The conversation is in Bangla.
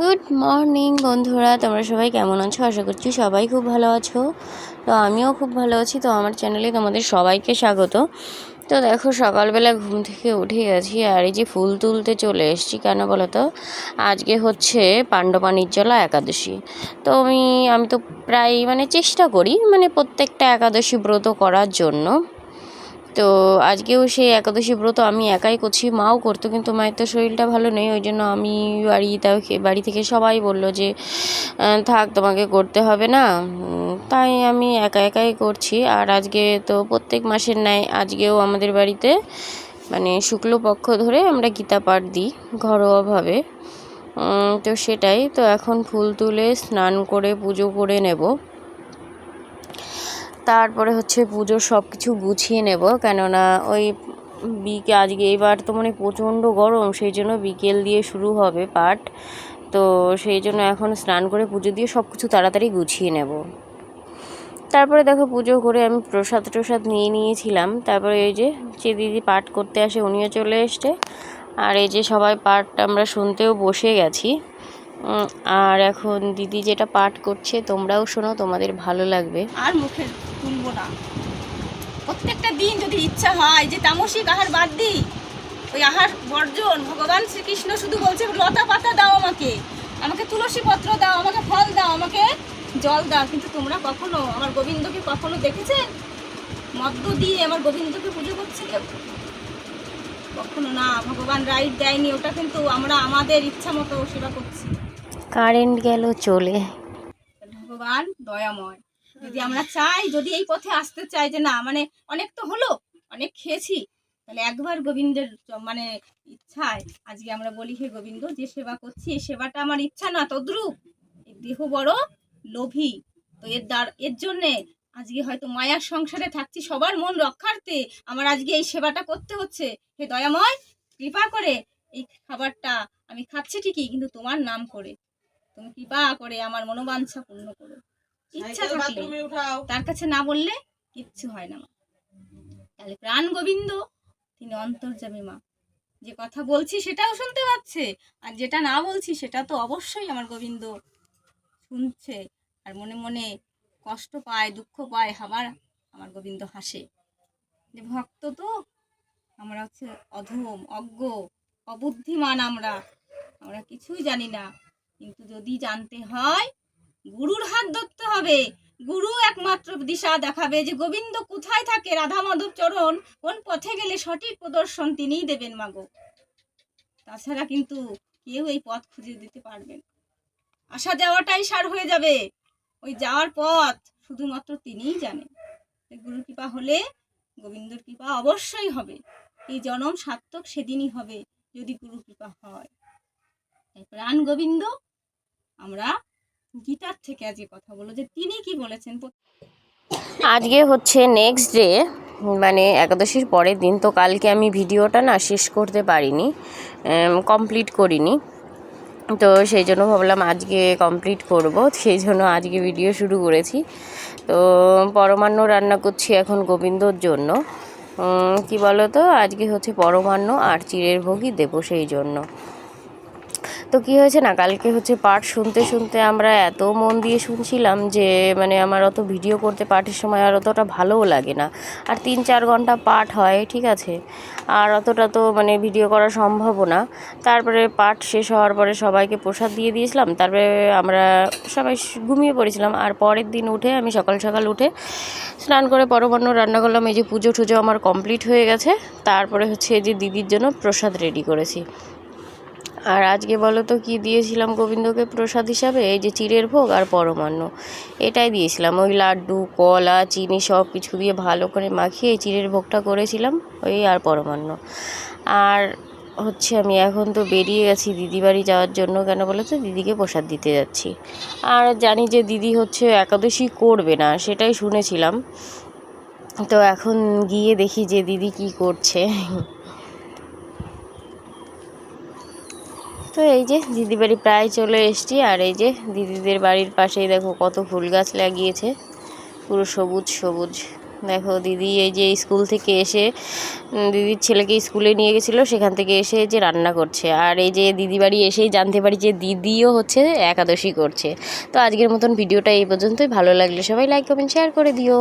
গুড মর্নিং বন্ধুরা। তোমরা সবাই কেমন আছো? আশা করছি সবাই খুব ভালো আছো। তো আমিও খুব ভালো আছি। তো আমার চ্যানেলে তোমাদের সবাইকে স্বাগত। তো দেখো, সকালবেলা ঘুম থেকে উঠে গেছি আর এই যে ফুল তুলতে চলে এসেছি, কেন বলো তো আজকে হচ্ছে পাণ্ডবা নির্জলা একাদশী। তো আমি আমি তো প্রায় মানে চেষ্টা করি মানে প্রত্যেকটা একাদশী ব্রত করার জন্য। তো আজকেও সেই একাদশী ব্রত আমি একাই করছি, মাও করতো কিন্তু মায়ের তো শরীরটা ভালো নেই, ওই জন্য আমি বাড়ি তাও বাড়ি থেকে সবাই বলল যে থাক তোমাকে করতে হবে না। তাই আমি একা একাই করছি। আর আজকে তো প্রত্যেক মাসের ন্যায় আজকেও আমাদের বাড়িতে মানে শুক্লপক্ষ ধরে আমরা গীতা পাঠ দিই ঘরোয়াভাবে। তো সেটাই, তো এখন ফুল তুলে স্নান করে পুজো করে নেব। তারপরে হচ্ছে পুজোর সব কিছু গুছিয়ে নেব। কেননা ওই বিকে, আজকে এবার তো মানে প্রচণ্ড গরম, সেই জন্য বিকেল দিয়ে শুরু হবে পাঠ। তো সেই জন্য এখন স্নান করে পুজো দিয়ে সব কিছু তাড়াতাড়ি গুছিয়ে নেব। তারপরে দেখো পুজো করে আমি প্রসাদ টসাদ নিয়ে নিয়েছিলাম। তারপরে এই যে যে দিদি পাঠ করতে আসে উনিও চলে এসছে। আর এই যে সবাই পাঠ আমরা শুনতেও বসে গেছি। আর এখন দিদি যেটা পাঠ করছে, তোমরাও শোনো, তোমাদের ভালো লাগবে। আর মুখে তুলবো না। প্রত্যেকটা দিন যদি ইচ্ছা হয় যে তামসিক আহার বাদ দিই, ওই আহার বর্জন, ভগবান শ্রীকৃষ্ণ শুধু বলছে, লতা পাতা দাও আমাকে। আমাকে তুলসী পত্র দাও, আমাকে ফল দাও, আমাকে জল দাও। কিন্তু তোমরা কখনো আমার গোবিন্দকে কখনো দেখেছেন? মদ্য দিয়ে আমার গোবিন্দকে পুজো করছে কেউ? কখনো না ভগবান রাইট দেয়নি ওটা কিন্তু আমরা আমাদের ইচ্ছা মতো সেবা করছি। কারেন্ট গেল চলে। ভগবান দয়াময়। যদি আমরা চাই যদি এই পথে আসতে চাই যে না মানে অনেক তো হলো অনেক খেয়েছি তাহলে একবার গোবিন্দের মানে ইচ্ছায় আজকে আমরা বলি হে গোবিন্দ যে সেবা করছি এই সেবাটা আমার ইচ্ছা না তদ্রুপ। এই দেহ বড় লোভী। তো এর দ্বার এর জন্যে আজকে হয়তো মায়ার সংসারে থাকছি সবার মন রক্ষার্থে। আমার আজকে এই সেবাটা করতে হচ্ছে। হে দয়াময় কৃপা করে এই খাবারটা আমি খাচ্ছি ঠিকই কিন্তু তোমার নাম করে। তুমি কৃপা করে আমার মনোবাঞ্ছা পূর্ণ করো। ইচ্ছা থাকলে তার কাছে না বললে কিচ্ছু হয় না মা। তাহলে প্রাণ গোবিন্দ তিনি অন্তর্যামী মা। যে কথা বলছি সেটাও শুনতে পাচ্ছে আর যেটা না বলছি সেটা তো অবশ্যই আমার গোবিন্দ শুনছে। আর মনে মনে কষ্ট পায়, দুঃখ পায়, আবার আমার গোবিন্দ হাসে। যে ভক্ত তো, আমরা হচ্ছে অধম, অজ্ঞ, অবুদ্ধিমান আমরা। আমরা কিছুই জানি না। কিন্তু যদি জানতে হয়, গুরুর হাত ধরতে হবে। গুরু একমাত্র দিশা দেখাবে যে গোবিন্দ কোথায় থাকে? রাধা মাধব চরণ, কোন পথে গেলে সঠিক প্রদর্শন তিনিই দেবেন মাগো। তাছাড়া কিন্তু কেউ এই পথ খুঁজে দিতে পারবে না। আসা যাওয়াটাই সার হয়ে যাবে। ওই যাওয়ার পথ শুধুমাত্র তিনিই জানেন। গুরু কৃপা হলে, গোবিন্দর কৃপা অবশ্যই হবে। এই জনম সার্থক সেদিনই হবে যদি গুরু কৃপা হয়। তাই প্রাণ গোবিন্দ, আমরা গীতার থেকে আজকে কথা বলো যে তিনি কি বলেছেন? আজকে হচ্ছে নেক্সট ডে মানে একাদশীর পরের দিন। তো কালকে আমি ভিডিওটা না শেষ করতে পারিনি কমপ্লিট করিনি। তো সেই জন্য ভাবলাম আজকে কমপ্লিট করব, সেই জন্য আজকে ভিডিও শুরু করেছি। তো পরমান্ন রান্না করছি এখন গোবিন্দর জন্য। কি বলো তো আজকে হচ্ছে পরমান্ন আর চিড়ের ভোগই দেবো সেই জন্য। তো কি হয়েছে না, কালকে হচ্ছে পাঠ শুনতে শুনতে আমরা এত মন দিয়ে শুনছিলাম যে মানে আমার অত ভিডিও করতে পাঠের সময় আর অতটা ভালোও লাগে না। আর তিন চার ঘণ্টা পাঠ হয়, ঠিক আছে? আর অতটা তো মানে ভিডিও করা সম্ভব না। তারপরে পাঠ শেষ হওয়ার পরে সবাইকে প্রসাদ দিয়ে দিয়েছিলাম। তারপরে আমরা সবাই ঘুমিয়ে পড়েছিলাম। আর পরের দিন উঠে আমি সকাল সকাল উঠে স্নান করে পরমান্ন রান্না করলাম। এই যে পুজো টুজো আমার কমপ্লিট হয়ে গেছে। তারপরে হচ্ছে এই যে দিদির জন্য প্রসাদ রেডি করেছি। আর আজকে বলো তো, কী দিয়েছিলাম গোবিন্দকে? প্রসাদ হিসাবে? এই যে চিড়ের ভোগ আর পরমান্ন। এটাই দিয়েছিলাম। ওই লাড্ডু, কলা, চিনি সব কিছু দিয়ে ভালো করে মাখিয়ে এই ভোগটা করেছিলাম, ওই আর পরমান্ন। আর হচ্ছে আমি এখন তো বেরিয়ে গেছি দিদি বাড়ি যাওয়ার জন্য। কেন বলো তো? দিদিকে প্রসাদ দিতে যাচ্ছি। আর জানি যে দিদি হচ্ছে একাদশী করবে না, সেটাই শুনেছিলাম। তো এখন গিয়ে দেখি যে দিদি কি করছে। তো এই যে দিদি বাড়ি প্রায় চলে এসছি, আর এই যে দিদিদের বাড়ির পাশেই দেখো কত ফুল গাছ লাগিয়েছে, পুরো সবুজ সবুজ। দেখো দিদি এই যে স্কুল থেকে এসে দিদির ছেলেকে স্কুলে নিয়ে গেছিল, সেখান থেকে এসে যে রান্না করছে। আর এই যে দিদি বাড়ি এসেই জানতে পারি যে দিদিও হচ্ছে একাদশী করছে। তো আজকের মতন ভিডিওটা এই পর্যন্তই, ভালো লাগলে সবাই লাইক কমেন্ট শেয়ার করে দিও।